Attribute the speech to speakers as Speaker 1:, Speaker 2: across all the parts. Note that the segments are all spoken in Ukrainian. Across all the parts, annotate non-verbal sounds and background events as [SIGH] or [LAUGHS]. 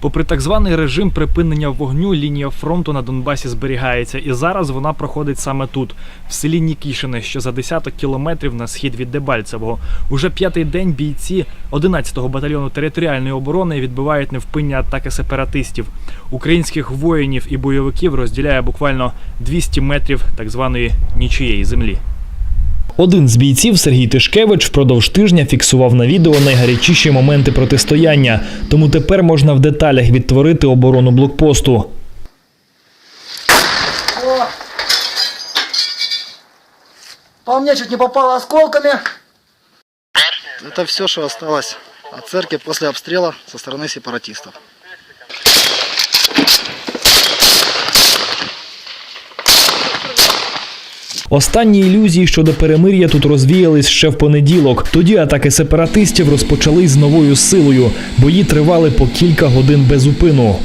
Speaker 1: Попри так званий режим припинення вогню, лінія фронту на Донбасі зберігається, і зараз вона проходить саме тут, в селі Нікішине, що за десяток кілометрів на схід від Дебальцевого. Уже п'ятий день бійці 11-го батальйону територіальної оборони відбивають невпинні атаки сепаратистів. Українських воїнів і бойовиків розділяє буквально 200 метрів так званої нічиєї землі. Один з бійців Сергій Тишкевич впродовж тижня фіксував на відео найгарячіші моменти протистояння, тому тепер можна в деталях відтворити оборону блокпосту.
Speaker 2: По мне чуть не попало осколками.
Speaker 3: Это все, что осталось от церкви после обстрела со стороны сепаратистов.
Speaker 1: Останні ілюзії щодо перемир'я тут розвіялись ще в понеділок. Тоді атаки сепаратистів розпочались з новою силою. Бої тривали по кілька годин без упину.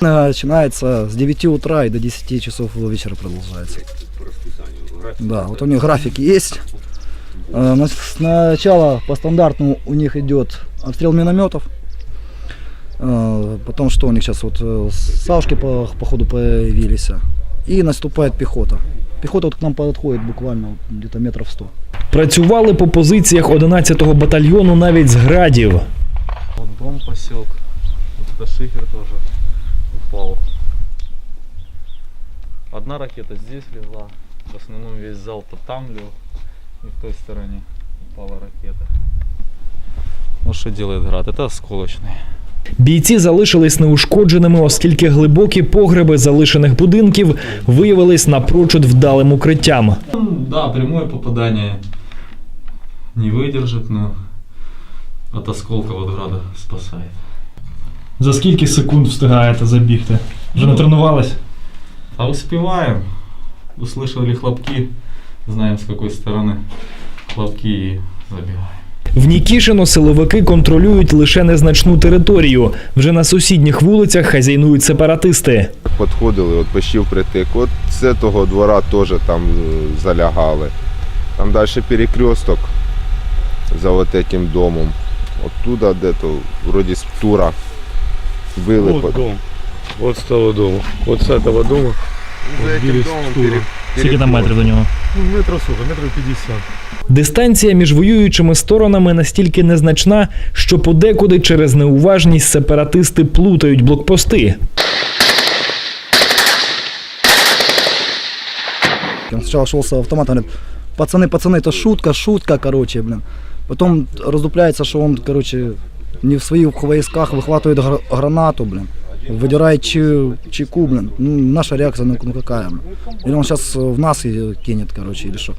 Speaker 3: Начинается с 9 утра и до 10 часов вечера продолжается. Да, вот у них график есть. Э, на- Сначала по стандартному у них идет обстрел минометов. Э, Потом что у них сейчас вот э, савушки по, по ходу появились. И наступает пехота. Пехота вот к нам подходит буквально вот где-то метров 100.
Speaker 1: Працювали по позиціях 11-го батальйону навіть з градів.
Speaker 4: Вот дом посек. Вот это шифер тоже упал. Одна ракета здесь легла. В основном весь зал-то там лег. И в той стороне упала ракета. Вот что делает град. Это осколочный.
Speaker 1: Бійці залишились неушкодженими, оскільки глибокі погреби залишених будинків виявились напрочуд вдалим укриттям.
Speaker 4: Да, прямое попадание не выдержит, но от осколка вот града спасает.
Speaker 1: За скільки секунд встигаєте забігти? Вже не тренувались?
Speaker 4: А успеваем. Услышали хлопки. Знаем с какой стороны хлопки и забегаем.
Speaker 1: В Нікішино силовики контролюють лише незначну територію. Вже на сусідніх вулицях хазяйнують сепаратисти.
Speaker 5: Підходили, от почти впритик. От з того двора теж там е, залягали. Там далі перекресток за от этим домом. Оттуда де-то, вроді з тура. Били.
Speaker 6: Вот
Speaker 5: по-
Speaker 6: дом. Вот с того дома. Вот с этого дома.
Speaker 5: За этим
Speaker 6: Били з
Speaker 5: домом
Speaker 6: тура.
Speaker 5: пере-
Speaker 1: Скільки там метрів до нього?
Speaker 6: Ну, метра сколько? Метров 50.
Speaker 1: Дистанція між воюючими сторонами настільки незначна, що подекуди через неуважність сепаратисти плутають блокпости.
Speaker 3: Он сначала шел с автомата, говорит, пацаны, пацаны, это шутка, шутка, короче, блин. Потом раздупляется, что он, короче, не в своих войсках выхватывает гра- гранату, блин. Выдирает чи- чеку, блин. Ну, наша реакция, ну, ну какая, блин. Или он сейчас в нас и кинет, короче, или что.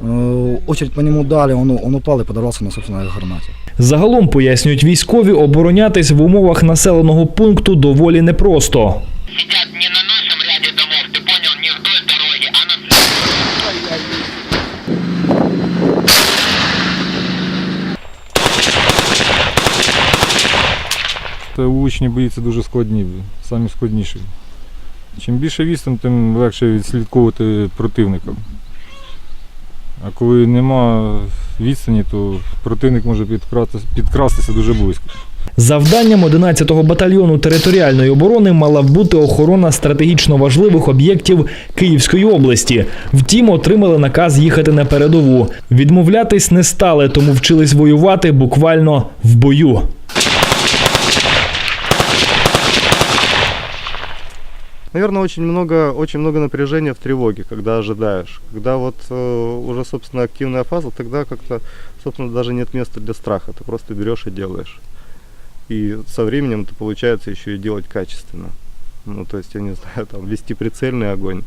Speaker 3: Э, Очередь по нему дали, он, он упал и подорвался на собственной гранате.
Speaker 1: Загалом пояснюють військові, оборонятись в умовах населеного пункту доволі непросто.
Speaker 7: Ребят, не на
Speaker 8: Та вуличні бої це дуже складні, самі складніші. Чим більше відстань, тим легше відслідковувати противника. А коли нема відстані, то противник може підкрастися, дуже близько.
Speaker 1: Завданням 11-го батальйону територіальної оборони мала бути охорона стратегічно важливих об'єктів Київської області. Втім, отримали наказ їхати на передову. Відмовлятись не стали, тому вчились воювати буквально в бою.
Speaker 6: Наверное, очень много, очень много напряжения в тревоге, когда ожидаешь. Когда вот э, уже, собственно, активная фаза, тогда как-то, собственно, даже нет места для страха. Ты просто берешь и делаешь. И со временем это получается еще и делать качественно. Ну, то есть, я не [LAUGHS] знаю, там, вести прицельный огонь,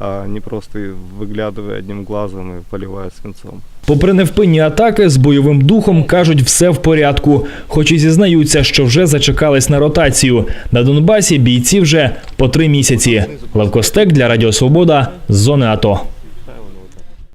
Speaker 6: а не просто виглядує одним глазом і поливає свинцом.
Speaker 1: Попри невпинні атаки, з бойовим духом кажуть, все в порядку. Хоч і зізнаються, що вже зачекались на ротацію. На Донбасі бійці вже по три місяці. Левкостек для Радіо Свобода з зони АТО.